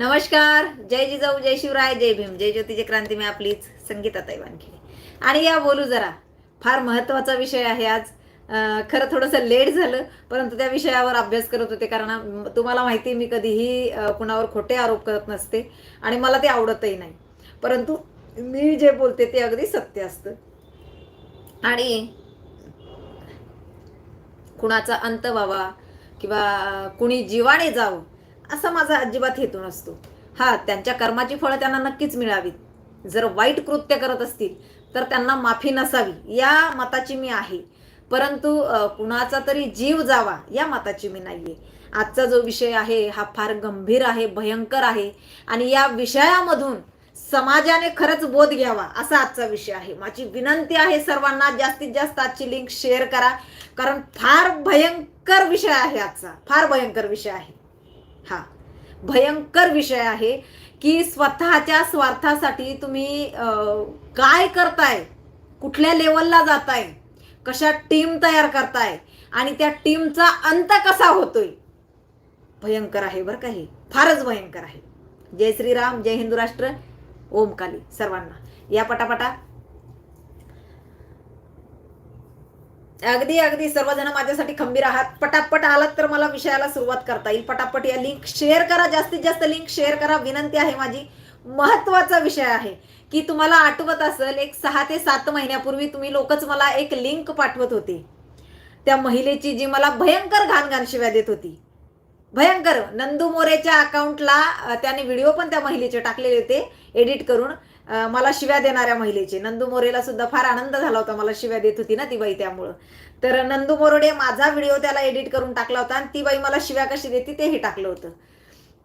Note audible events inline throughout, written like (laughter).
नमस्कार. जय जिजाऊ जय शिवराय जय भीम. जय ज्योतिजय क्रांती मी आपलीच संगीता वानखेडे. आणि या बोलू जरा. फार महत्त्वाचा विषय आहे आज. खरं थोडंसं लेट झालं परंतु त्या विषयावर अभ्यास करत होते कारण तुम्हाला माहिती मी कधीही कुणावर खोटे आरोप करत नसते आणि मला ते आवडतही नाही. परंतु मी जे बोलते ते अगदी सत्य असतं. आणि कुणाचा अंत व्हावा किंवा कुणी जीवाने जावं असा माझा अजिबात हेतू नसतो. हा त्यांच्या कर्माची फळं त्यांना नक्कीच मिळावीत. जर वाईट कृत्य करत असतील तर त्यांना माफी नसावी या मताची मी आहे. परंतु कुणाचा तरी जीव जावा या मताची मी नाहीये. आजचा जो विषय आहे हा फार गंभीर आहे भयंकर आहे. आणि या विषयामधून समाजाने खरंच बोध घ्यावा असा आजचा विषय आहे. माझी विनंती आहे सर्वांना जास्तीत जास्त आजची लिंक शेअर करा. कारण फार भयंकर विषय आहे आजचा. फार भयंकर विषय आहे. हा. भयंकर विषय आहे की स्वतःच्या स्वार्थासाठी तुम्ही काय करताय? कुठल्या लेवलला जाताय? कशा टीम तयार करताय? आणि त्या टीमचा अंत कसा होतोय? भयंकर आहे बरं काही फारच भयंकर आहे. जय श्रीराम जय हिंदू राष्ट्र. ओम काली सर्वांना. या पटापटा अगदी अगदी. सर्वजण माझ्यासाठी खंबीर आहात. पटापट आलात तर मला विषयाला सुरुवात करता येईल. पटापट या लिंक शेअर करा. जास्तीत जास्त लिंक शेअर करा. विनंती आहे माझी. महत्त्वाचा विषय आहे की तुम्हाला आठवत असेल एक सहा ते सात महिन्यापूर्वी तुम्ही लोकच मला एक लिंक पाठवत होते. त्या महिलेची जी मला भयंकर घाण घाण शिव्या देत होती. भयंकर. नंदू मोरेच्या अकाउंटला त्याने व्हिडिओ पण त्या महिलेचे टाकलेले होते. एडिट करून. मला शिव्या देणाऱ्या महिलेचे. नंदू मोरेला सुद्धा फार आनंद झाला होता मला शिव्या देत होती ना ती बाई त्यामुळं. तर नंदू मोरडे माझा व्हिडिओ त्याला एडिट करून टाकला होता आणि ती बाई मला शिव्या कशी देते तेही टाकलं होतं.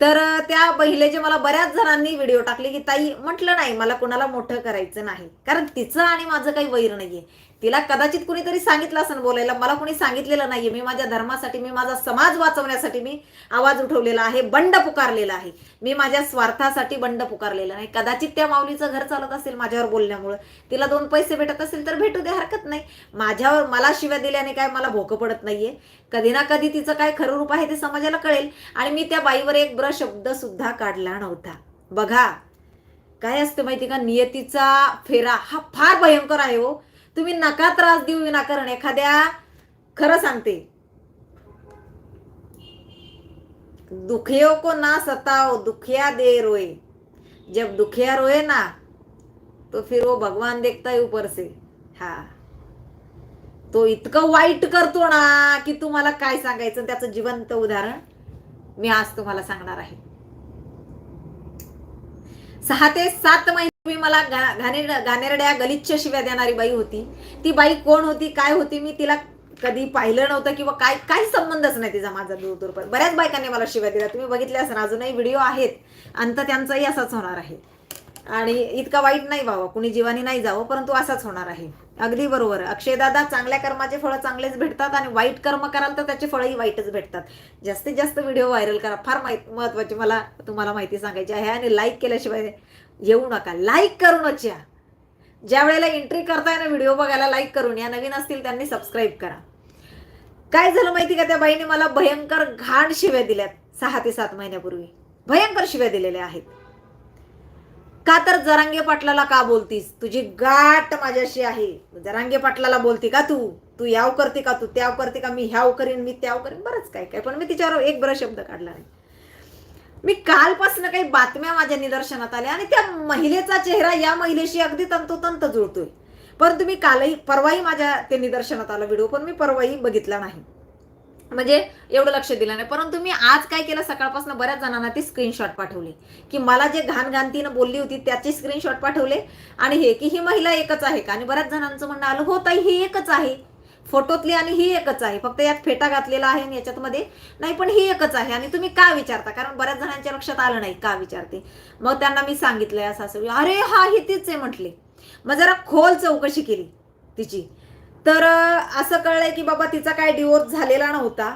तर त्या महिलेचे मला बऱ्याच जणांनी व्हिडिओ टाकले की ताई म्हटलं नाही मला कुणाला मोठं करायचं नाही. कारण तिचं आणि माझं काही वैर नाहीये. तिला कदाचित कुणीतरी सांगितलं असं बोलायला. मला कुणी सांगितलेलं नाहीये. मी माझ्या धर्मासाठी मी माझा समाज वाचवण्यासाठी मी आवाज उठवलेला आहे बंड पुकारलेला आहे. मी माझ्या स्वार्थासाठी बंड पुकारलेला नाही. कदाचित त्या माऊलीचं घर चालत असेल माझ्यावर बोलण्यामुळं. तिला दोन पैसे भेटत असेल तर भेटू दे हरकत नाही. माझ्यावर मला शिव्या दिल्याने काय मला भोकं पडत नाहीये. कधी ना कधी तिचं काय खरं रूप आहे ते समाजाला कळेल. आणि मी त्या बाईवर एक ब्र शब्द सुद्धा काढला नव्हता. बघा काय असतं माहिती का? नियतीचा फेरा हा फार भयंकर आहे हो. तुम्ही नका त्रास देऊ विनाकारण. एखाद्या खरं सांगते. दुखियो को ना सताओ दुखिया दे रोए. जब दुखिया रोए ना तो फिर वो भगवान देखता है ऊपर से. हा. तो इतकं वाईट करतो ना की तुम्हाला काय सांगायचं त्याचं जिवंत उदाहरण मी आज तुम्हाला सांगणार आहे. सहा ते सात महिने तुम्ही मला गा- घाणेर घाणेरड्या गलिच्छ शिव्या देणारी बाई होती. ती बाई कोण होती काय होती मी तिला कधी पाहिलं नव्हतं किंवा काय काही संबंधच नाही तिचा माझा दूर दूरपर्यंत बऱ्याच बायकांनी मला शिव्या दिल्या. तुम्ही बघितले असाल अजूनही व्हिडिओ आहेत. अंत त्यांचाही असाच होणार आहे. आणि इतका वाईट नाही व्हावं. कुणी जीवानी नाही जावं परंतु असाच होणार आहे. अगदी बरोबर. अक्षयदादा चांगल्या कर्माचे फळं चांगलेच भेटतात आणि वाईट कर्म कराल तर त्याचे फळंही वाईटच भेटतात. जास्तीत जास्त व्हिडिओ व्हायरल करा. फार माहीत महत्वाची मला तुम्हाला माहिती सांगायची आहे. आणि लाईक केल्याशिवाय येऊ नका. लाईक करूनच या ज्या वेळेला एंट्री करताय ना व्हिडिओ बघायला लाईक करून या. नवीन असतील त्यांनी सबस्क्राईब करा. काय झालं माहिती का? त्या बाईने मला भयंकर घाण शिव्या दिल्यात सहा ते सात महिन्यापूर्वी. भयंकर शिव्या दिलेल्या आहेत. का तर जरांगे पाटलाला का बोलतीस? तुझी गाठ माझ्याशी आहे. जरांगे पाटलाला बोलती का तू? तू याव करते का? तू त्याव करते का? मी ह्याव करीन मी त्याव करीन. बरंच काय काय. पण मी तिच्यावर एक बरं शब्द काढला नाही. मी कालपासून काही बातम्या माझ्या निदर्शनात आल्या आणि त्या महिलेचा चेहरा या महिलेशी अगदी तंतोतंत जुळतोय. परंतु मी कालही परवाही माझ्या ते निदर्शनात आला व्हिडिओ पण मी परवाही बघितला नाही. म्हणजे एवढं लक्ष दिलं नाही. परंतु मी आज काय केलं सकाळपासून बऱ्याच जणांना ती स्क्रीनशॉट पाठवली. की मला जे घाण बोलली होती त्याची स्क्रीनशॉट पाठवले. आणि हे की ही महिला एकच आहे का? आणि बऱ्याच जणांचं म्हणणं आलं हो ताई ही एकच आहे. फोटोतली आणि ही एकच आहे. फक्त यात फेटा घातलेला आहे आणि याच्यातमध्ये नाही पण ही एकच आहे. आणि तुम्ही का विचारता? कारण बऱ्याच जणांच्या लक्षात आलं नाही का विचारते. मग त्यांना मी सांगितलंय असं असं अरे हा ही तीच आहे म्हटले. मग जरा खोल चौकशी केली तिची. तर असं कळलंय की बाबा तिचा काय डिवोर्स झालेला नव्हता.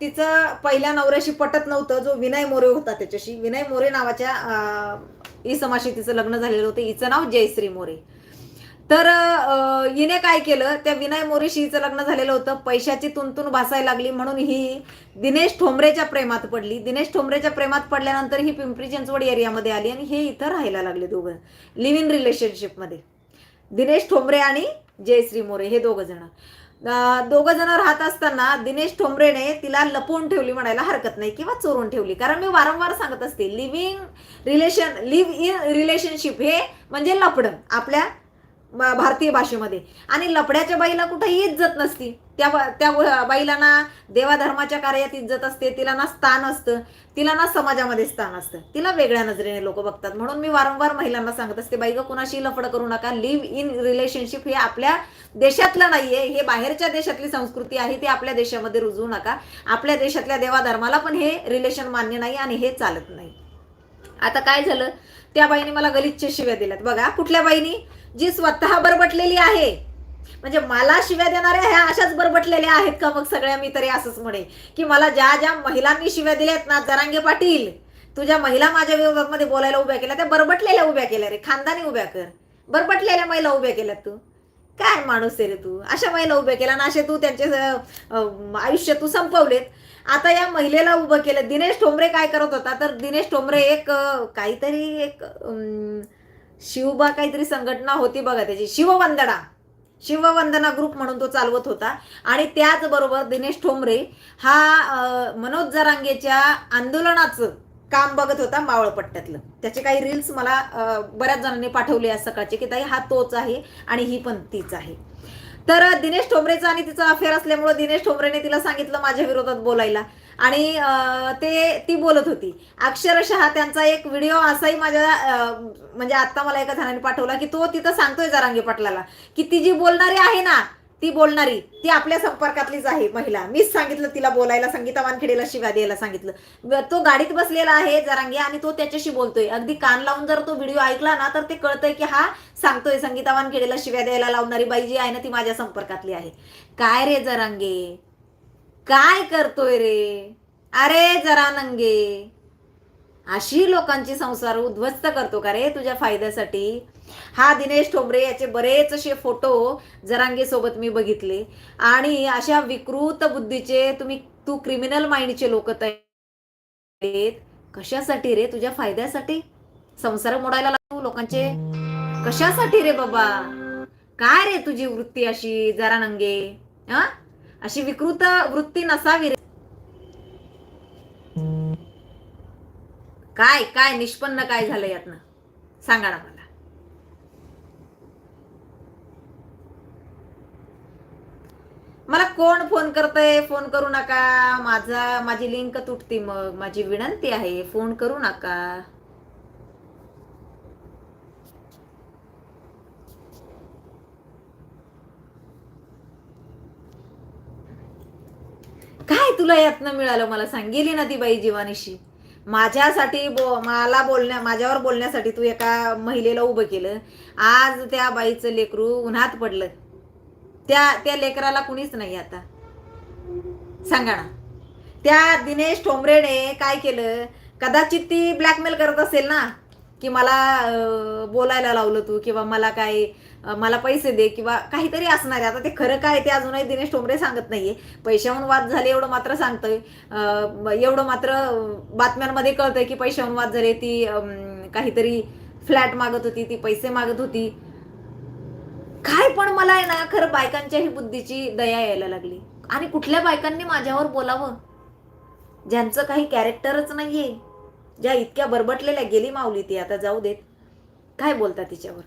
तिचं पहिल्या नवऱ्याशी पटत नव्हतं. जो विनय मोरे होता त्याच्याशी. विनय मोरे नावाच्या ई इसमाशी तिचं लग्न झालेलं होतं. हिचं नाव जयश्री मोरे. तर हिने काय केलं? त्या विनय मोरेशी हिचं लग्न झालेलं होतं. पैशाची तुंतून भासायला लागली म्हणून ही दिनेश ठोंबरेच्या प्रेमात पडली. दिनेश ठोंबरेच्या प्रेमात पडल्यानंतर ही पिंपरी चिंचवड एरियामध्ये आली आणि हे इथं राहायला लागले दोघं. लिव्ह इन रिलेशनशिपमध्ये दिनेश ठोंबरे आणि जयश्री मोरे हे दोघं जण. दोघं जण राहत असताना दिनेश ठोंबरेने तिला लपवून ठेवली म्हणायला हरकत नाही किंवा चोरून ठेवली. कारण मी वारंवार सांगत असते living relation live in relationship हे म्हणजे लपडं. आपल्या भारतीय भाषेमध्ये. आणि लपड्याच्या बाईला कुठेही इज्जत नसती. त्या त्या व- बाईला ना देवाधर्माच्या कार्यात इज्जत असते. तिला ना स्थान असतं. तिला ना समाजामध्ये स्थान असतं. तिला वेगळ्या नजरेने लोक बघतात. म्हणून मी वारंवार महिलांना सांगत असते बाई ग कुणाशी लफड करू नका. लिव्ह इन रिलेशनशिप हे आपल्या देशातलं नाहीये. हे बाहेरच्या देशातली संस्कृती आहे. ती आपल्या देशामध्ये रुजवू नका. आपल्या देशातल्या देवाधर्माला पण हे रिलेशन मान्य नाही आणि हे चालत नाही. आता काय झालं? त्या बाईने मला गलिच्छ शिव्या दिल्यात. बघा कुठल्या बाईनी? जी स्वतः बरबटलेली आहे. म्हणजे मला शिव्या देणाऱ्या ह्या अशाच बरबटलेल्या आहेत का मग सगळ्या? मी तरी असंच म्हणे की मला ज्या ज्या महिलांनी शिव्या दिल्यात ना जरांगे पाटील तुझ्या महिला माझ्या विरोधामध्ये बोलायला उभ्या केल्या त्या बरबटलेल्या उभ्या केल्या रे. खानदानी उभ्या कर. बरबटलेल्या महिला उभ्या केल्यात तू. काय माणूस आहे रे तू? अशा महिला उभ्या केल्या ना असे तू त्यांचे आयुष्य तू संपवलेत. आता या महिलेला उभं केलं. दिनेश ठोंबरे काय करत होता? तर दिनेश ठोंबरे एक काहीतरी एक शिवबा काहीतरी संघटना होती बघा त्याची. शिववंदना. शिववंदना ग्रुप म्हणून तो चालवत होता. आणि त्याचबरोबर दिनेश ठोंबरे हा मनोज जरांगेच्या आंदोलनाचं काम बघत होता मावळपट्ट्यातलं. त्याचे काही रील्स मला बऱ्याच जणांनी पाठवले आज सकाळचे की ताई हा तोच आहे आणि ही पण तीच आहे. तर दिनेश ठोंबरेचा आणि तिचा अफेअर असल्यामुळे दिनेश ठोंबरेने तिला सांगितलं माझ्या विरोधात बोलायला. आणि ते ती बोलत होती. अक्षरशः त्यांचा एक व्हिडिओ असाही माझ्या म्हणजे आता मला एका जणाने पाठवला की तो तिथं सांगतोय जरांगे पाटलाला की ती जी बोलणारी आहे ना ती बोलणारी ती आपल्या संपर्कातलीच आहे महिला. मीच सांगितलं तिला बोलायला संगीता वानखेडेला शिव्या द्यायला सांगितलं. तो गाडीत बसलेला आहे जरांगे आणि तो त्याच्याशी बोलतोय. अगदी कान लावून जर तो व्हिडिओ ऐकला ना तर ते कळतंय की हा सांगतोय संगीता वानखेडेला शिव्या द्यायला लावणारी बाई जी आहे ना ती माझ्या संपर्कातली आहे. काय रे जरांगे? काय करतोय रे? अरे जरा नंगे. अशी लोकांची संसार उद्ध्वस्त करतो का रे तुझ्या फायद्यासाठी? हा दिनेश ठोंबरे याचे बरेच असे फोटो जरांगे सोबत मी बघितले. आणि अशा विकृत बुद्धीचे तुम्ही तू क्रिमिनल माइंडचे लोक कशासाठी रे तुझ्या फायद्यासाठी? संसार मोडायला लागतो लोकांचे. कशासाठी रे बाबा? काय रे तुझी वृत्ती अशी जरा नंगे? हा अशी विकृत वृत्ती नसावी रे. काय काय निष्पन्न काय झालं यातनं? सांगा ना मला. मला कोण फोन करतय? फोन करू नका. माझा माझी लिंक तुटती मग. माझी विनंती आहे फोन करू नका काय तुला यातनं मिळालं मला सांग गेली ना ती बाई जीवानीशी. माझ्यासाठी बो मला बोलण्या माझ्यावर बोलण्यासाठी तू एका महिलेला उभं केलं. आज त्या बाईचं लेकरू उन्हात पडलं. त्या त्या लेकराला कुणीच नाही आता. सांगा ना. त्या दिनेश ठोंबरेने काय केलं? कदाचित ती ब्लॅकमेल करत असेल ना की मला बोलायला लावलं तू किंवा मला काय मला पैसे दे किंवा काहीतरी असणार आहे. आता ते खरं काय ते अजूनही दिनेश ठोंबरे सांगत नाहीये. पैशाहून वाद झाले एवढं मात्र सांगतोय. एवढं मात्र बातम्यांमध्ये कळतंय की पैशाहून वाद झाले. ती काहीतरी फ्लॅट मागत होती ती पैसे मागत होती. काय पण मला आहे ना खरं बायकांच्याही बुद्धीची दया यायला लागली. आणि कुठल्या बायकांनी माझ्यावर बोलावं? ज्यांचं काही कॅरेक्टरच नाहीये. ज्या इतक्या बरबटलेल्या गेली माऊली ती आता जाऊ देत. काय बोलता तिच्यावर?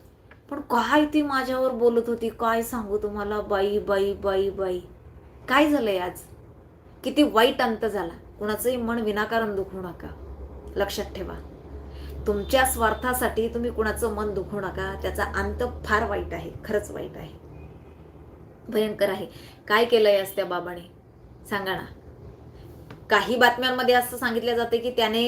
पण काय ती माझ्यावर बोलत होती? काय सांगू तुम्हाला? बाई बाई बाई बाई. काय झालंय आज? किती वाईट अंत झाला. कुणाचंही मन विनाकारण दुखू नका. लक्षात ठेवा. तुमच्या स्वार्थासाठी तुम्ही कुणाचं मन दुखू नका. त्याचा अंत फार वाईट आहे. खरंच वाईट आहे. भयंकर आहे. काय केलंय आज त्या बाबाने? सांगा ना. काही बातम्यांमध्ये असं सांगितलं जातं की त्याने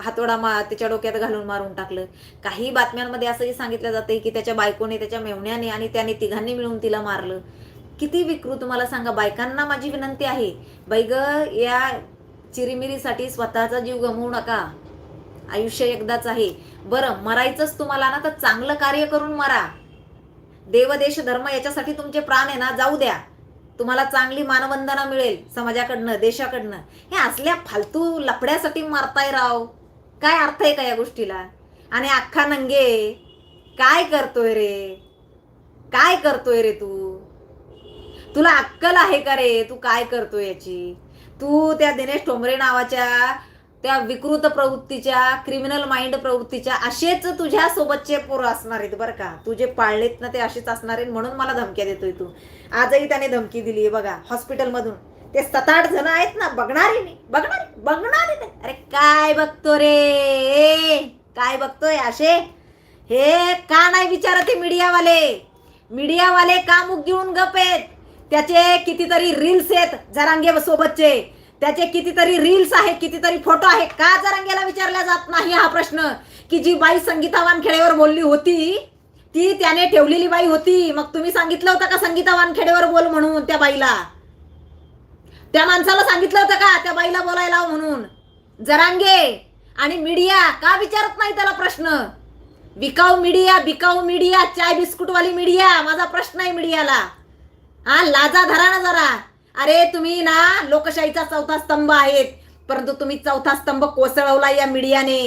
हातोडा मा त्याच्या डोक्यात घालून मारून टाकलं. काही बातम्यांमध्ये असंही सांगितलं जातं की त्याच्या बायकोने त्याच्या मेवण्याने आणि त्याने तिघांनी मिळून तिला मारलं. किती विकृत मला सांगा बायकांना माझी विनंती आहे बैग या चिरीमिरीसाठी स्वतःचा जीव गमवू नका. आयुष्य एकदाच आहे. बरं मरायचंच तुम्हाला ना तर चांगलं कार्य करून मरा. देवदेश धर्म याच्यासाठी तुमचे प्राण आहे ना जाऊ द्या. तुम्हाला चांगली मानवंदना मिळेल समाजाकडनं देशाकडनं. हे असल्या फालतू लपड्यासाठी मारताय राव. काय अर्थ आहे का या गोष्टीला? आणि अख्खा नंगे काय करतोय रे? काय करतोय रे तू? तुला अक्कल आहे का रे? तू काय करतोय याची? तू त्या दिनेश ठोंबरे नावाच्या त्या विकृत प्रवृत्तीच्या क्रिमिनल माइंड प्रवृत्तीच्या असेच तुझ्या सोबतचे पोरं असणार आहेत बरं का. तू जे पाळलेत ना ते असेच असणार आहेत म्हणून मला धमक्या देतोय तू. आजही त्याने धमकी दिली बघा हॉस्पिटलमधून ते सात आठ जण आहेत ना बघणारे मी. बघणारी बघणारे नाही अरे काय बघतो रे? काय बघतोय असे हे का नाही विचारत हे मीडियावाले? मीडियावाले का मुख घेऊन गप आहेत? त्याचे कितीतरी रील्स आहेत जरांगे सोबतचे. त्याचे कितीतरी रील्स आहेत कितीतरी फोटो आहेत. का जरंगेला विचारला जात नाही हा प्रश्न? की जी बाई संगीता वानखेडेवर बोलली होती ती त्याने ठेवलेली बाई होती. मग तुम्ही सांगितलं होतं का संगीता वानखेडेवर बोल म्हणून त्या बाईला? त्या माणसाला सांगितलं होतं का त्या बाईला बोलायला म्हणून? जरांगे आणि मीडिया का विचारत नाही त्याला प्रश्न? विकाऊ मीडिया बिकाऊ मीडिया चाय बिस्कुटवाली मीडिया माझा प्रश्न आहे मीडियाला हा लाजा धरा ना जरा. अरे तुम्ही ना लोकशाहीचा चौथा स्तंभ आहेत. परंतु तुम्ही चौथा स्तंभ कोसळवला या मीडियाने.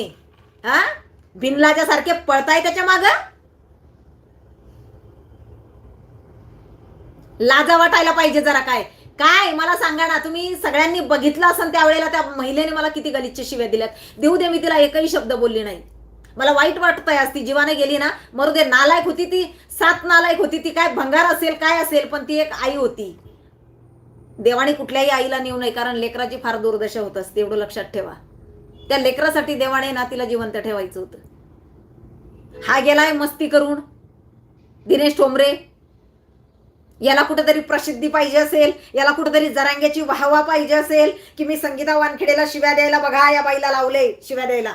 हा? बिनलाच्या सारखे पळताय त्याच्या माग? लाजा वाटायला पाहिजे जरा काय. काय मला सांगा ना तुम्ही सगळ्यांनी बघितलं असेल त्यावेळेला त्या महिलेने मला किती गलिच्छ शिव्या दिल्यात. देऊ दे मी तिला एकही शब्द बोलली नाही. मला वाईट वाटतंय आज ती जीवाने गेली ना मरू दे नालायक होती ती सात नालायक होती ती काय भंगार असेल काय असेल पण ती एक आई होती. देवाने कुठल्याही आईला नेऊ नये कारण लेकराची फार दुर्दशा होत असते एवढं लक्षात ठेवा. त्या लेकरासाठी देवाने ना तिला जिवंत ठेवायचं होतं. हा गेलाय मस्ती करून. दिनेश ठोंबरे याला कुठेतरी प्रसिद्धी पाहिजे असेल याला कुठेतरी जरांग्याची वाहवा पाहिजे असेल की मी संगीता वानखेडेला शिव्या द्यायला बघा या बाईला लावले शिव्या द्यायला.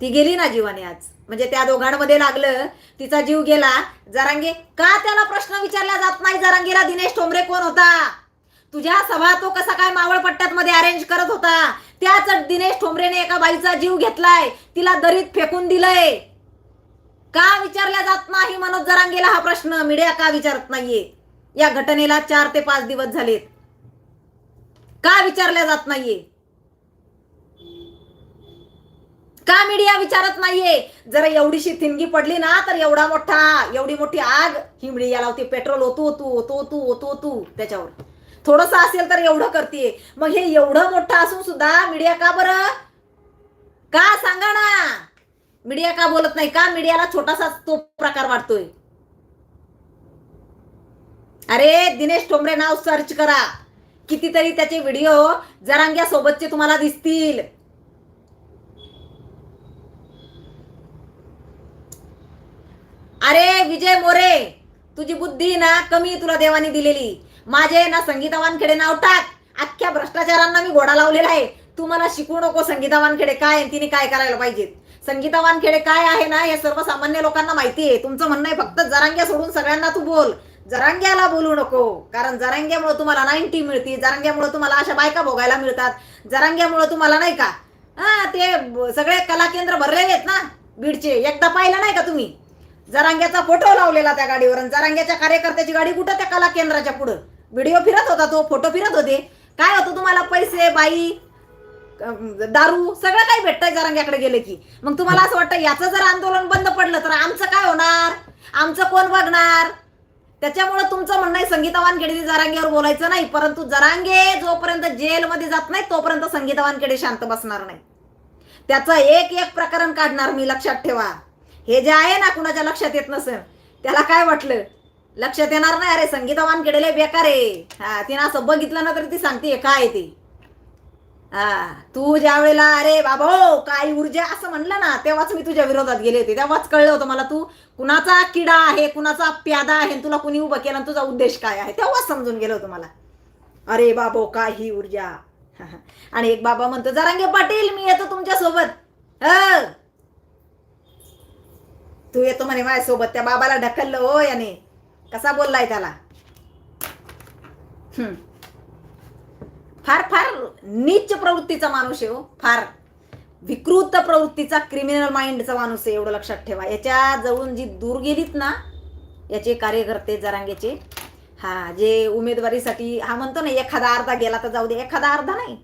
ती गेली ना जीवाने आज. म्हणजे त्या दोघांमध्ये लागलं तिचा जीव गेला. जरांगे का त्याला प्रश्न विचारला जात नाही? जरांगीला दिनेश ठोंबरे कोण होता? तुझ्या सभा तो कसा काय मावळ पट्ट्यात मध्ये अरेंज करत होता? त्याच दिनेश ठोंबरेने एका बाईचा जीव घेतलाय. तिला दरीत फेकून दिलंय. का विचारल्या जात नाही मनोज जरांगेला हा प्रश्न? मीडिया का विचारत नाहीये? या घटनेला चार ते पाच दिवस झालेत. का विचारल्या जात नाहीये? का मीडिया विचारत नाहीये? जर एवढीशी थिनगी पडली ना तर एवढा मोठा एवढी मोठी आग. ही मीडिया लावते पेट्रोल ओतू ओतू ओतू ओतू ओतू ओतू त्याच्यावर. थोडस असेल तर एवढं करते मग हे एवढं मोठं असून सुद्धा मीडिया का बरं? का सांगा ना? मीडिया का बोलत नाही? का मीडियाला छोटासा तो प्रकार वाटतोय अरे दिनेश ठोंबरे नाव सर्च करा. कितीतरी त्याचे व्हिडिओ जरांग्या सोबतचे तुम्हाला दिसतील अरे विजय मोरे तुझी बुद्धी ना कमी तुला देवानी दिलेली. माझे ना संगीता वानखेडे नाव टाक. अख्ख्या भ्रष्टाचारांना मी घोडा लावलेला आहे. तू मला शिकवू नको संगीता वानखेडे काय आहे, तिने काय करायला पाहिजे? संगीता वानखेडे काय आहे ना हे सर्वसामान्य लोकांना माहिती आहे. तुमचं म्हणणं आहे फक्त जरांग्या सोडून सगळ्यांना तू बोल. जरांग्याला बोलू नको कारण जरांग्यामुळे तुम्हाला नाईन्टी मिळते जरांग्यामुळे तुम्हाला अशा बायका भोगायला मिळतात जरांग्यामुळे तुम्हाला नाही का? हा ते सगळे कला केंद्र भरलेले आहेत ना बीडचे. एकदा पाहिलं नाही का तुम्ही? जरांग्याचा फोटो लावलेला त्या गाडीवर. आणि जरांग्याच्या कार्यकर्त्याची गाडी कुठं? त्या कला केंद्राच्या पुढं. व्हिडिओ फिरत होता तो फोटो फिरत होते. काय होतं तुम्हाला? पैसे बाई दारू सगळं काही भेटतंय जरांग्याकडे गेले की. मग तुम्हाला असं वाटतं याचं जर आंदोलन बंद पडलं तर आमचं काय होणार? आमचं कोण बघणार? त्याच्यामुळे तुमचं म्हणणं आहे संगीता वानखेडे जरांगेवर बोलायचं नाही परंतु जरांगे जोपर्यंत जेलमध्ये जात नाही तोपर्यंत संगीता वानखेडे शांत बसणार नाही त्याचं एक एक प्रकरण काढणार मी लक्षात ठेवा. हे जे आहे ना कुणाच्या लक्षात येत नसेल त्याला काय वाटलं? लक्षात येणार नाही अरे संगीता वानखेडेले बेकार आहे. हा तिनं असं बघितलं ना तर ती सांगते काय आहे ते? हा तू ज्या वेळेला अरे बाबा हो काय ऊर्जा असं म्हणलं ना तेव्हाच मी तुझ्या विरोधात गेले होते. तेव्हाच कळलं होतं मला तू कुणाचा किडा आहे कुणाचा प्यादा आहे तुला कुणी उभं केलं तुझा उद्देश काय आहे? तेव्हाच समजून गेलं होतं मला. अरे बाबो काय ही ऊर्जा. (laughs) आणि एक बाबा म्हणतो जरांगे पाटील मी येतो तुमच्यासोबत ह. तू येतो म्हणे माझ्यासोबत त्या बाबाला ढकललं हो याने. कसा बोललाय त्याला? हम्म. फार फार नीच प्रवृत्तीचा माणूस आहे हो फार. विकृत प्रवृत्तीचा क्रिमिनल माइंडचा माणूस आहे एवढं लक्षात ठेवा. याच्या जवळून जी दूर गेलीत ना याचे कार्यकर्ते जरांगेचे हा जे उमेदवारीसाठी हा म्हणतो ना एखादा अर्धा गेला तर जाऊ दे एखादा अर्धा नाही.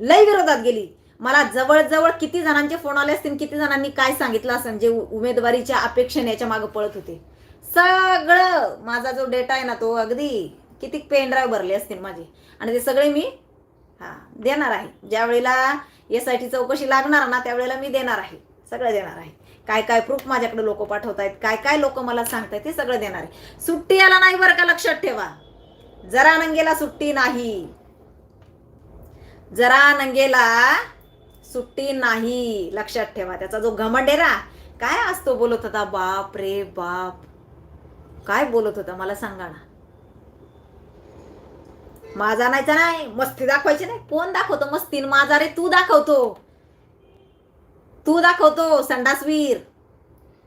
लय विरोधात गेली. मला जवळजवळ किती जणांचे फोन आले असतील किती जणांनी काय सांगितलं असेल जे उमेदवारीच्या अपेक्षेने याच्या मागे पळत होते. सगळं माझा जो डेटा आहे ना तो अगदी किती पेन ड्राईव्ह भरले असतील माझे. आणि ते सगळे मी हा देणार आहे. ज्या वेळेला एस आय टी चौकशी लागणार ना त्यावेळेला मी देणार आहे. सगळं देणार आहे. काय काय प्रूफ माझ्याकडे लोक पाठवत आहेत काय काय लोक मला सांगतायत ते सगळं देणार आहे. सुट्टी याला नाही बरं का लक्षात ठेवा. जरा नंगेला सुट्टी नाही. जरा नंगेला सुट्टी नाही लक्षात ठेवा. त्याचा जो घमंडेरा काय असतो बोलत होता? बाप रे बाप. काय बोलत होता? मला सांगा ना. माझा नाहीचा नाही. मस्ती दाखवायची नाही. कोण दाखवतो? मस्ती माझा रे तू दाखवतो. तू दाखवतो संडासवीर.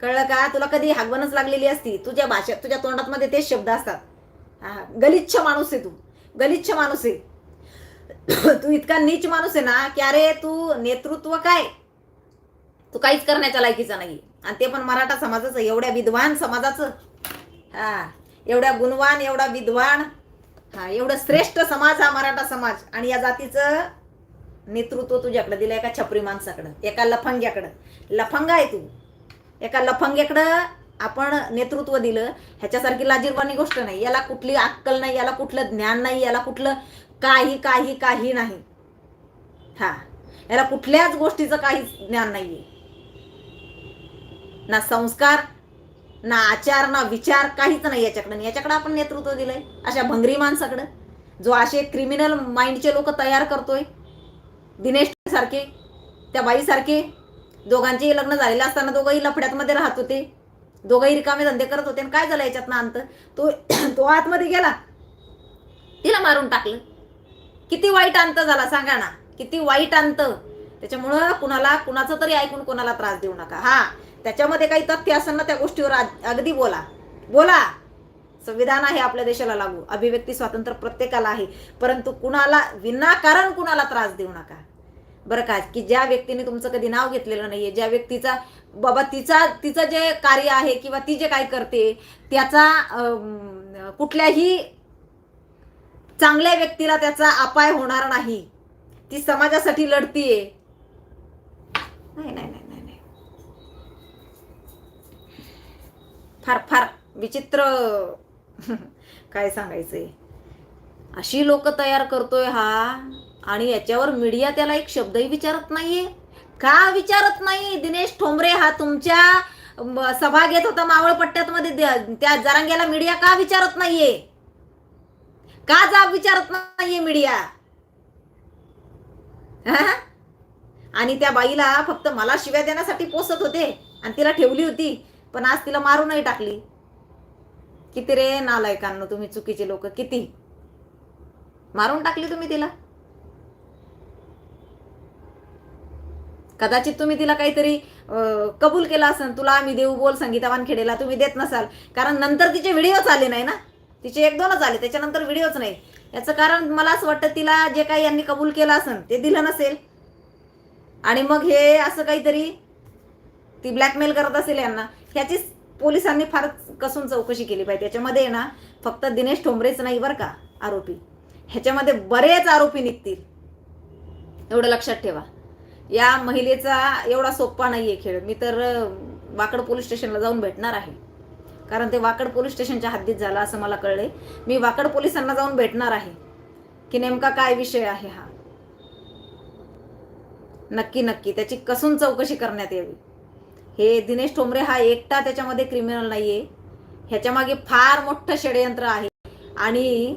कळलं का? तुला कधी हागवणच लागलेली असती. तुझ्या भाषेत तुझ्या तोंडात मध्ये तेच शब्द असतात. हा गलिच्छ माणूस आहे तू. गलिच्छ माणूस आहे. तू इतका नीच माणूस आहे ना की अरे तू नेतृत्व काय? तू काहीच करण्याच्या लायकीचा नाही आणि ते पण मराठा समाजाचं एवढ्या विद्वान समाजाचं. हा एवढ्या गुणवान एवढा विद्वान. हा एवढं श्रेष्ठ समाज हा मराठा समाज. आणि या जातीचं नेतृत्व तुझ्याकडे दिलं एका छपरी माणसाकडं एका लफंग्याकडं. लफंगा आहे तू. एका लफंग्याकडं आपण नेतृत्व दिलं ह्याच्यासारखी लाजीरवाणी गोष्ट नाही. याला कुठली अक्कल नाही याला कुठलं ज्ञान नाही याला कुठलं काही काही काही नाही. हा. याला कुठल्याच गोष्टीचं काहीच ज्ञान नाहीये. ना संस्कार ना आचार ना विचार काहीच नाही याच्याकडं याच्याकडे आपण नेतृत्व दिलंय अशा भंगरी माणसाकडं. जो असे क्रिमिनल माइंडचे लोक तयार करतोय दिनेश सारखे त्या बाईसारखे दोघांचेही लग्न झालेले असताना दोघंही लफड्यातमध्ये राहत होते. दोघंही रिकामे धंदे करत होते. आणि काय झालं याच्यातनं अंत? तो तो आतमध्ये गेला. तिला मारून टाकलं. किती वाईट अंत झाला सांगा ना. किती वाईट अंत. त्याच्यामुळं कुणाला कुणाचं तरी ऐकून कोणाला त्रास देऊ नका. हा. त्याच्यामध्ये काही तथ्य असेल ना त्या गोष्टीवर आ- अगदी बोला. बोला. संविधान आहे आपल्या देशाला लागू. अभिव्यक्ती स्वातंत्र्य प्रत्येकाला आहे. परंतु कुणाला विनाकारण कुणाला त्रास देऊ नका. बरं का? की ज्या व्यक्तीने तुमचं कधी नाव घेतलेलं नाहीये ज्या व्यक्तीचा बाबा तिचा तिचं जे कार्य आहे किंवा ती जे काय करते त्याचा कुठल्याही चांगल्या व्यक्तीला त्याचा अपाय होणार नाही. ती समाजासाठी लढतीये. नाही नाही नाही नाही नाही. फार फार विचित्र (laughs) काय सांगायचंय. अशी लोक तयार करतोय हा आणि याच्यावर मीडिया त्याला एक शब्दही विचारत नाहीये. का विचारत नाही? दिनेश ठोंबरे हा तुमच्या सभा घेत होता मावळ पट्ट्यात मध्ये त्या जरांग्याला मीडिया का विचारत नाहीये? का जाब विचारत नाहीये मीडिया आणि त्या बाईला फक्त मला शिव्या देण्यासाठी पोसत होते आणि तिला ठेवली होती पण आज तिला मारूनही टाकली. किती रे नालायकांना तुम्ही चुकीचे लोक किती? मारून टाकली तुम्ही तिला? कदाचित तुम्ही तिला काहीतरी कबूल केला असेल. तुला आम्ही देऊ बोल संगीता वानखेडेला तुम्ही देत नसाल. कारण नंतर तिचे व्हिडिओच आले नाही ना? तिचे एक दोनच आले त्याच्यानंतर व्हिडिओच नाही. याचं कारण मला असं वाटतं तिला जे काही यांनी कबूल केलं असेल ते दिलं नसेल. आणि मग हे असं काहीतरी ती ब्लॅकमेल करत असेल यांना. ह्याची पोलिसांनी फार कसून चौकशी केली पाहिजे. त्याच्यामध्ये ना फक्त दिनेश ठोंबरेच नाही बरं का आरोपी. ह्याच्यामध्ये बरेच आरोपी निघतील. एवढं लक्षात ठेवा. या महिलेचा एवढा सोप्पा आहे खेळ. मी तर वाकड पोलीस स्टेशनला जाऊन भेटणार आहे. कारण ते वाकड पोलीस स्टेशनच्या हद्दीत झालं असं मला कळलंय. मी वाकड पोलिसांना जाऊन भेटणार आहे. की नेमका काय विषय आहे हा? नक्की नक्की. त्याची कसून चौकशी करण्यात यावी? हे दिनेश ठोंबरे हा एकटा त्याच्यामध्ये क्रिमिनल नाहीये. ह्याच्या मागे फार मोठं षडयंत्र आहे. आणि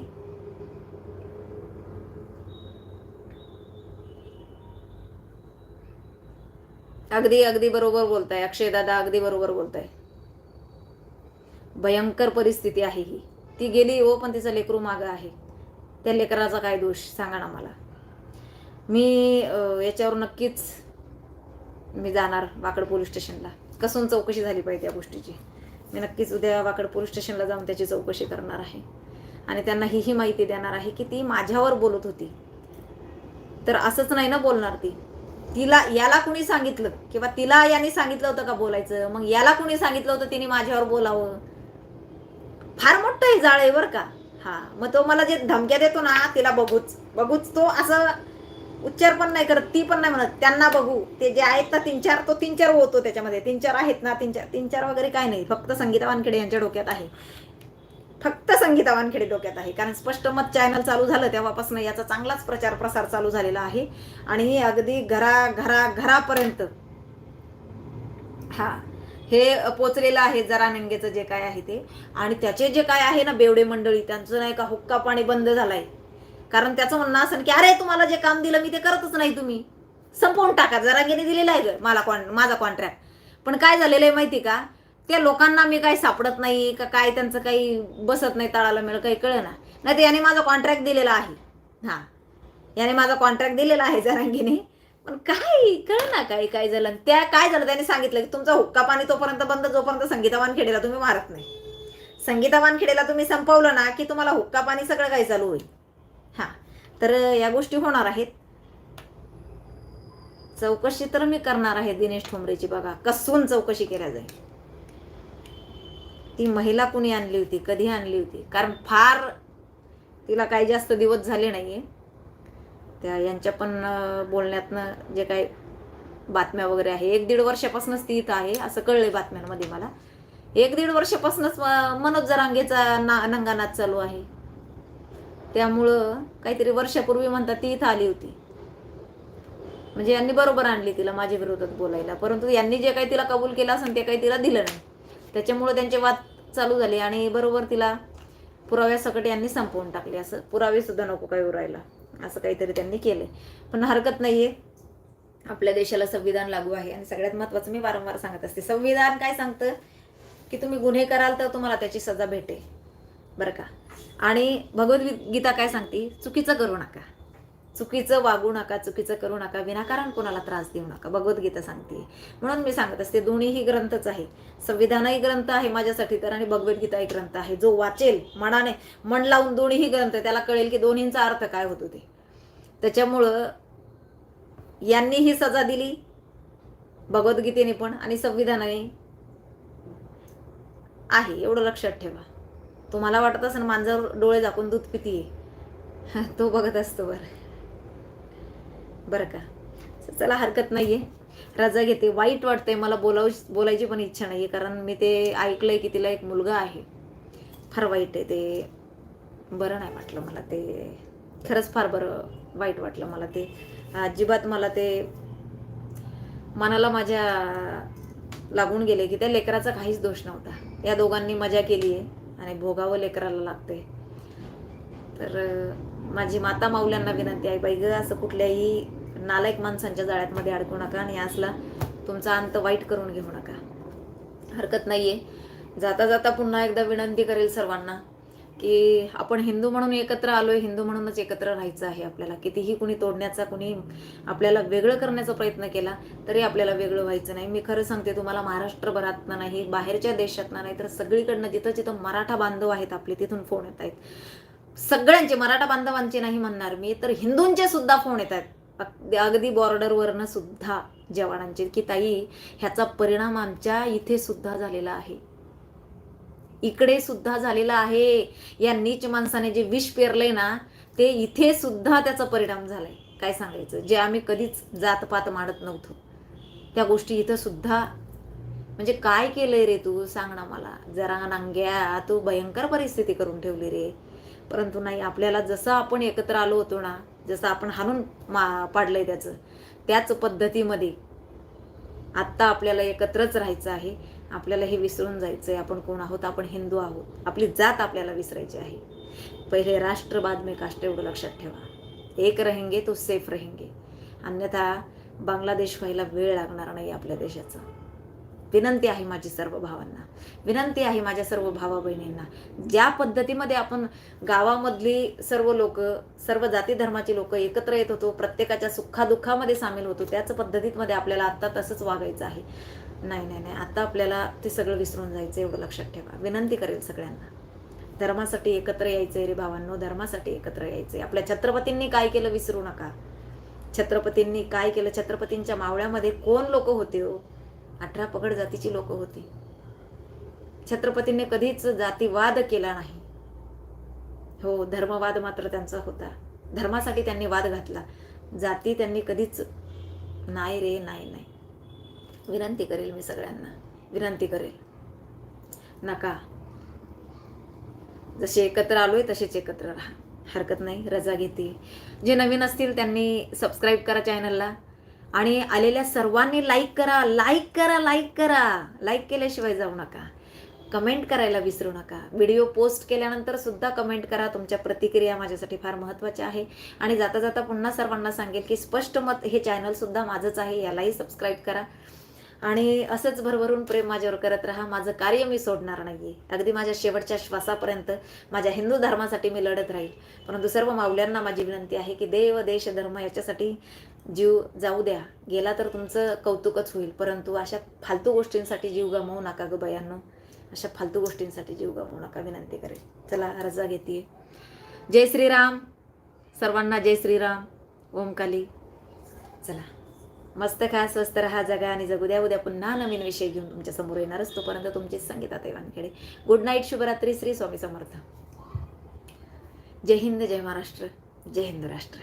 अगदी अगदी बरोबर बोलताय. अक्षय दादा अगदी बरोबर बोलताय. भयंकर परिस्थिती आहे ही. ती गेली हो पण तिचं लेकरू मागं आहे. त्या लेकराचा काय दोष? सांगा ना मला. मी याच्यावर नक्कीच मी जाणार वाकड पोलीस स्टेशनला. कसून चौकशी झाली पाहिजे त्या गोष्टीची? मी नक्कीच उद्या वाकड पोलीस स्टेशनला जाऊन त्याची चौकशी करणार आहे. आणि त्यांना हीही माहिती देणार आहे की ती माझ्यावर बोलत होती. तर असंच नाही ना बोलणार ती? तिला याला कुणी सांगितलं? किंवा तिला यांनी सांगितलं होतं का बोलायचं? मग याला कुणी सांगितलं होतं तिने माझ्यावर बोलावं? फार मोठं हे जाळ आहे बरं का. हा मग तो मला जे धमक्या देतो ना तिला बघूच. बघूच तो असं उच्चार पण नाही करत ती पण नाही म्हणत त्यांना बघू. ते जे आहेत ना तीन चार तो तीन चार होतो त्याच्यामध्ये. तीन चार आहेत ना तीन चार तीन चार वगैरे काय नाही. फक्त संगीता वानखेडे यांच्या डोक्यात आहे. फक्त संगीता वानखेडे डोक्यात आहे. कारण स्पष्ट मत चॅनल चालू झालं तेव्हापासून याचा चांगलाच प्रचार प्रसार चालू झालेला आहे. आणि अगदी घरा घरा घरापर्यंत. हा. हे पोचलेलं आहे जरा नंगेचं जे काय आहे ते. आणि त्याचे जे काय आहे ना बेवडे मंडळी त्यांचं नाही का हुक्का पाणी बंद झालाय. कारण त्याचं म्हणणं असं की अरे तुम्हाला जे काम दिलं मी ते करतच नाही तुम्ही. संपवून टाका. जरांगेने दिलेलं आहे मला कॉन माझा कॉन्ट्रॅक्ट पण काय झालेलं आहे माहिती का? त्या लोकांना मी काही सापडत नाही का काय त्यांचं काही बसत नाही तळाला मिळ काही कळ ना नाही तर याने माझा कॉन्ट्रॅक्ट दिलेला आहे. हां. याने माझा कॉन्ट्रॅक्ट दिलेला आहे जरांगीने. पण काय कळ ना काय काय झालं. त्या काय झालं त्याने सांगितलं की तुमचा हुक्का पाणी तोपर्यंत बंद जोपर्यंत संगीतावान खेडेला तुम्ही मारत नाही. संगीतावान खेडेला तुम्ही संपवलं ना की तुम्हाला हुक्का पाणी सगळं काही चालू होईल. हां तर या गोष्टी होणार आहेत. चौकशी तर मी करणार आहे दिनेश ठोंबरेची बघा. कसून चौकशी केल्या जाईल? ती महिला कुणी आणली होती? कधी आणली होती? कारण फार तिला काही जास्त दिवस झाले नाहीये. त्या यांच्या पण बोलण्यातनं जे काही बातम्या वगैरे आहे एक दीड वर्षापासूनच ती इथं आहे असं कळलंय बातम्यांमध्ये मला. एक दीड वर्षापासूनच मनोज जरांगेचा ना नंगानाच चालू आहे. त्यामुळं काहीतरी वर्षापूर्वी म्हणतात ती इथं आली होती. म्हणजे यांनी बरोबर आणली तिला माझ्या विरोधात बोलायला. परंतु यांनी जे काही तिला कबूल केलं असेल ते काही तिला दिलं नाही. त्याच्यामुळे त्यांचे वाद चालू झाले आणि बरोबर तिला पुराव्यासकट यांनी संपवून टाकले. असं पुरावे सुद्धा नको काही उरायला. असं काहीतरी त्यांनी केलंय. पण हरकत नाहीये. आपल्या देशाला संविधान लागू आहे आणि सगळ्यात महत्वाचं मी वारंवार सांगत असते. संविधान काय सांगतं? की तुम्ही गुन्हे कराल तर तुम्हाला त्याची सजा भेटेल. बरं का? आणि भगवद्गीता काय सांगते? चुकीचं करू नका. चुकीचं वागू नका चुकीचं करू नका विनाकारण कोणाला त्रास देऊ नका. भगवद्गीता सांगते म्हणून मी सांगत असते दोन्हीही ग्रंथच आहे. संविधानही ग्रंथ आहे माझ्यासाठी तर आणि भगवद्गीताही ग्रंथ आहे. जो वाचेल मनाने मन लावून दोन्हीही ग्रंथ त्याला कळेल की दोन्हींचा अर्थ काय होतो ते. त्याच्यामुळं यांनी ही सजा दिली भगवद्गीतेने पण आणि संविधानाने आहे. एवढं लक्षात ठेवा. तुम्हाला वाटत असेल मांजर डोळे झाकून दूध पितीये. (laughs) तो बघत असतो बरं. बरं का. चला हरकत नाही आहे रजा घेते. वाईट वाटतंय मला बोलाव बोलायची पण इच्छा नाही आहे कारण मी ते ऐकलंय की तिला एक मुलगा आहे. फार वाईट आहे ते. बरं नाही वाटलं मला ते. खरंच फार बरं वाईट वाटलं मला ते. अजिबात मला ते मनाला माझ्या लागून गेले की त्या लेकराचा काहीच दोष नव्हता. या दोघांनी मजा केली आहे आणि भोगावं लेकराला लागते तर माझी माता माऊल्यांना विनंती आहे बाई ग असं कुठल्याही नालायक माणसांच्या जाळ्यातमध्ये अडकू नका आणि असला तुमचा अंत वाईट करून घेऊ नका. हरकत नाहीये. जाता जाता पुन्हा एकदा विनंती करेल सर्वांना की आपण हिंदू म्हणून एकत्र आलोय हिंदू म्हणूनच एकत्र राहायचं आहे आपल्याला. कितीही कुणी तोडण्याचा कुणी आपल्याला वेगळं करण्याचा प्रयत्न केला तरी आपल्याला वेगळं व्हायचं नाही. मी खरं सांगते तुम्हाला महाराष्ट्रभरातनं नाही बाहेरच्या देशातनं नाही तर सगळीकडनं जिथं जिथं मराठा बांधव आहेत आपले तिथून फोन येत आहेत सगळ्यांचे मराठा बांधवांचे नाही म्हणणार मी तर हिंदूंचे सुद्धा फोन येत आहेत अगदी अगदी बॉर्डरवरनं सुद्धा जवानांचे की ताई ह्याचा परिणाम आमच्या इथे सुद्धा झालेला आहे. इकडे सुद्धा झालेला आहे. या नीच माणसाने जे विष पेरलंय ना ते इथे सुद्धा त्याचा परिणाम झालाय. काय सांगायचं? जे आम्ही कधीच जातपात मानत नव्हतो. त्या गोष्टी इथं सुद्धा म्हणजे काय केलंय रे तू? सांग ना मला. जरा नांग्या तू भयंकर परिस्थिती करून ठेवली रे. परंतु नाही आपल्याला जसं आपण एकत्र आलो होतो ना जसं आपण हाणून मा पाडलंय त्याचं. त्याच पद्धतीमध्ये आत्ता आपल्याला एकत्रच राहायचं आहे. आपल्याला हे विसरून जायचं आहे आपण कोण आहोत? आपण हिंदू आहोत. आपली जात आपल्याला विसरायची आहे. पहिले राष्ट्र बाद में काष्ट एवढं लक्षात ठेवा. एक रहेंगे तो सेफ रहेंगे. अन्यथा बांगलादेश व्हायला वेळ लागणार नाही आपल्या देशाचं. विनंती आहे माझी सर्व भावांना. विनंती आहे माझ्या सर्व भावा बहिणींना. ज्या पद्धतीमध्ये आपण गावामधली सर्व लोक सर्व जाती धर्माची लोक एकत्र येत होतो प्रत्येकाच्या सुखादुःखामध्ये सामील होतो त्याच पद्धतीमध्ये आपल्याला आत्ता तसंच वागायचं आहे. नाही नाही नाही. आता आपल्याला ते सगळं विसरून जायचं एवढं लक्षात ठेवा. विनंती करेल सगळ्यांना. धर्मासाठी एकत्र यायचंय रे भावांनो धर्मासाठी एकत्र यायचंय. आपल्या छत्रपतींनी काय केलं विसरू नका. छत्रपतींनी काय केलं? छत्रपतींच्या मावळ्यामध्ये कोण लोक होते हो? अठरा पगड जातीची लोक होती. छत्रपतींनी कधीच जातीवाद केला नाही. हो धर्मवाद मात्र त्यांचा होता. धर्मासाठी त्यांनी वाद घातला. जाती त्यांनी कधीच नाही रे नाही नाही. विनंती करेल मी सगळ्यांना. विनंती करेल. नका. जसे एकत्र आलोय तसेच एकत्र राहा. हरकत नाही रजा घेते. जे नवीन असतील त्यांनी सबस्क्राईब करा चॅनलला आणि आलेल्या सर्वांनी लाईक करा लाईक करा लाईक करा. लाईक केल्याशिवाय जाऊ नका. कमेंट करायला विसरू नका. व्हिडिओ पोस्ट केल्यानंतर सुद्धा कमेंट करा. तुमच्या प्रतिक्रिया माझ्यासाठी फार महत्त्वाच्या आहे. आणि जाता जाता पुन्हा सर्वांना सांगेल की स्पष्ट मत हे चॅनलसुद्धा माझंच आहे. यालाही सबस्क्राईब करा. आणि असंच भरभरून प्रेम माझ्यावर करत राहा. माझं कार्य मी सोडणार नाही आहे अगदी माझ्या शेवटच्या श्वासापर्यंत माझ्या हिंदू धर्मासाठी मी लढत राहील. परंतु सर्व माऊल्यांना माझी विनंती आहे की देव देश धर्म याच्यासाठी जीव जाऊ द्या. गेला तर तुमचं कौतुकच होईल. परंतु अशा फालतू गोष्टींसाठी जीव गमावू नका ग बयांनो. अशा फालतू गोष्टींसाठी जीव गमावू नका. विनंती करेल चला रजा घेते जय श्रीराम. सर्वांना जय श्रीराम. ओमकाली. चला. मस्त खा स्वस्त रहा जगा आणि जगू द्या. उद्या पुन्हा नवीन विषय घेऊन तुमच्यासमोर येणारच. तोपर्यंत तुमचीच संगीता वानखेडे गुड नाईट शुभरात्री श्री स्वामी समर्थ. जय हिंद जय महाराष्ट्र जय हिंद राष्ट्र.